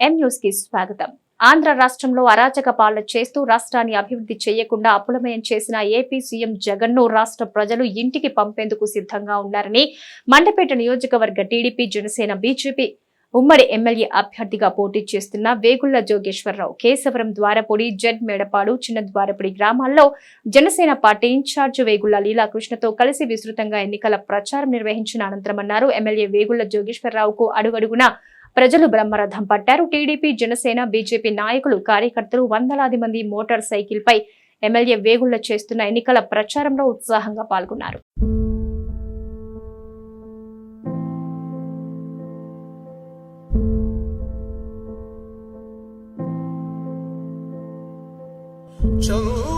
ఎం న్యూస్కి స్వాగతం. ఆంధ్ర రాష్ట్రంలో అరాచక పాలన చేస్తూ రాష్ట్రాన్ని అభివృద్ధి చేయకుండా అప్పులమయం చేసిన ఏపీ సీఎం జగన్ను రాష్ట్ర ప్రజలు ఇంటికి పంపేందుకు సిద్ధంగా ఉన్నారని మండపేట నియోజకవర్గ టీడీపీ జనసేన బీజేపీ ఉమ్మడి ఎమ్మెల్యే అభ్యర్థిగా పోటీ చేస్తున్న వేగుళ్ళ జోగేశ్వరరావు కేశవరం ద్వారపొడి జడ్ మేడపాడు చిన్న ద్వారపొడి గ్రామాల్లో జనసేన పార్టీ ఇన్ఛార్జ్ వేగుళ్ళ లీలాకృష్ణతో కలిసి విస్తృతంగా ఎన్నికల ప్రచారం నిర్వహించిన అనంతరం అన్నారు. ఎమ్మెల్యే వేగుళ్ళ జోగేశ్వరరావుకు అడుగడుగున ప్రజలు బ్రహ్మరథం పట్టారు. టీడీపీ జనసేన బీజేపీ నాయకులు కార్యకర్తలు వందలాది మంది మోటార్ సైకిల్పై ఎమ్మెల్యే వేగుళ్ళ చేస్తున్న ఎన్నికల ప్రచారంలో ఉత్సాహంగా పాల్గొన్నారు. చంద్రుడా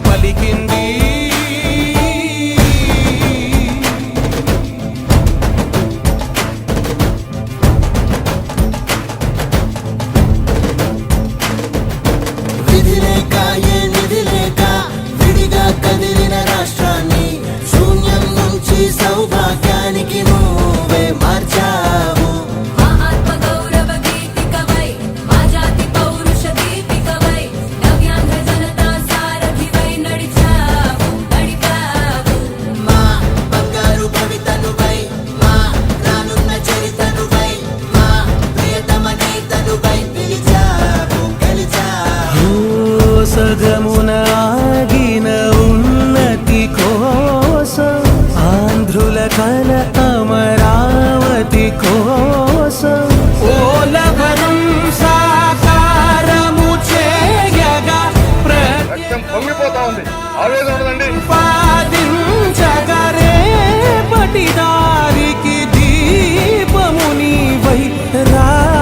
పలికింది పొంగిపోతా ఉంది ఆవేదన ఉండదండి. ప్రతిపాదించగరే పటిదారికి దీపము నీవై రాష్ట్రము